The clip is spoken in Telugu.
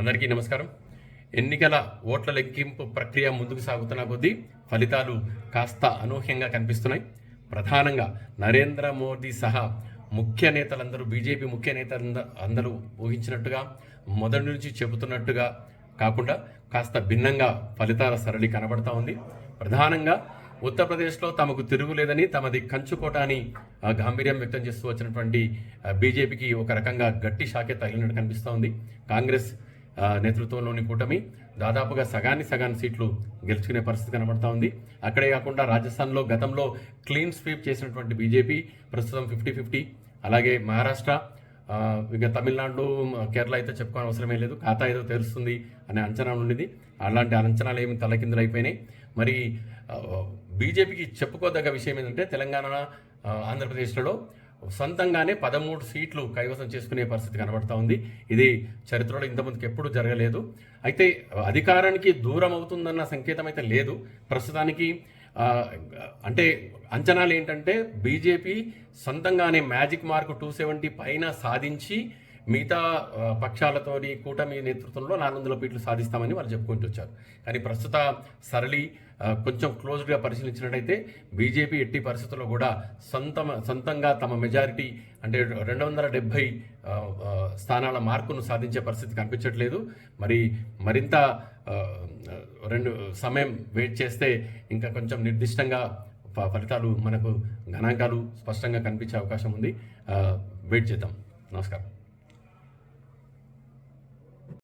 అందరికీ నమస్కారం. ఎన్నికల ఓట్ల లెక్కింపు ప్రక్రియ ముందుకు సాగుతున్న కొద్దీ ఫలితాలు కాస్త అనూహ్యంగా కనిపిస్తున్నాయి. ప్రధానంగా నరేంద్ర మోదీ సహా ముఖ్య నేతలందరూ బీజేపీ ముఖ్య నేతలంద అందరూ ఊహించినట్టుగా మొదటి నుంచి చెబుతున్నట్టుగా కాకుండా కాస్త భిన్నంగా ఫలితాల సరళి కనబడతా ఉంది. ప్రధానంగా ఉత్తరప్రదేశ్లో తమకు తిరుగులేదని తమది కంచుకోట అని గాంభీర్యం వ్యక్తం చేస్తూ వచ్చినటువంటి బీజేపీకి ఒక రకంగా గట్టి షాకే తగిలినట్టు కనిపిస్తోంది కాంగ్రెస్ నేతృత్వంలోని కూటమి దాదాపుగా సగాన్ని సగాన్ని సీట్లు గెలుచుకునే పరిస్థితి కనబడతా ఉంది. అక్కడే కాకుండా రాజస్థాన్లో గతంలో క్లీన్ స్వీప్ చేసినటువంటి బీజేపీ ప్రస్తుతం ఫిఫ్టీ ఫిఫ్టీ. అలాగే మహారాష్ట్ర ఇక తమిళనాడు కేరళ అయితే చెప్పుకోని అవసరమే లేదు. ఖాతా ఏదో తెలుస్తుంది అనే అంచనా ఉండింది అలాంటి అంచనాలు ఏమి తలకిందులు అయిపోయినాయి మరి బీజేపీకి చెప్పుకోదగ్గ విషయం ఏంటంటే తెలంగాణ ఆంధ్రప్రదేశ్లో ఆంధ్రప్రదేశ్లలో సొంతంగానే పదమూడు సీట్లు కైవసం చేసుకునే పరిస్థితి కనబడతా ఉంది. ఇది చరిత్రలో ఇంతకుముందుకు ఎప్పుడు జరగలేదు. అయితే అధికారానికి దూరం అవుతుందన్న సంకేతం అయితే లేదు. ప్రస్తుతానికి అంటే అంచనాలు ఏంటంటే బీజేపీ సొంతంగానే మ్యాజిక్ మార్క్ టూ సెవెంటీ పైన సాధించి మిగతా పక్షాలతోని కూటమి నేతృత్వంలో నాలుగు వందల సాధిస్తామని వారు చెప్పుకుంటూ వచ్చారు. కానీ ప్రస్తుత సరళి కొంచెం క్లోజ్డ్గా పరిశీలించినట్టయితే బీజేపీ ఎట్టి పరిస్థితుల్లో కూడా సొంత సొంతంగా తమ మెజారిటీ అంటే రెండు వందల డెబ్భై స్థానాల మార్కును సాధించే పరిస్థితి కనిపించట్లేదు. మరి మరింత రెండు సమయం వెయిట్ చేస్తే ఇంకా కొంచెం నిర్దిష్టంగా ఫ- ఫలితాలు మనకు గణాంకాలు స్పష్టంగా కనిపించే అవకాశం ఉంది. వెయిట్ చేద్దాం. నమస్కారం.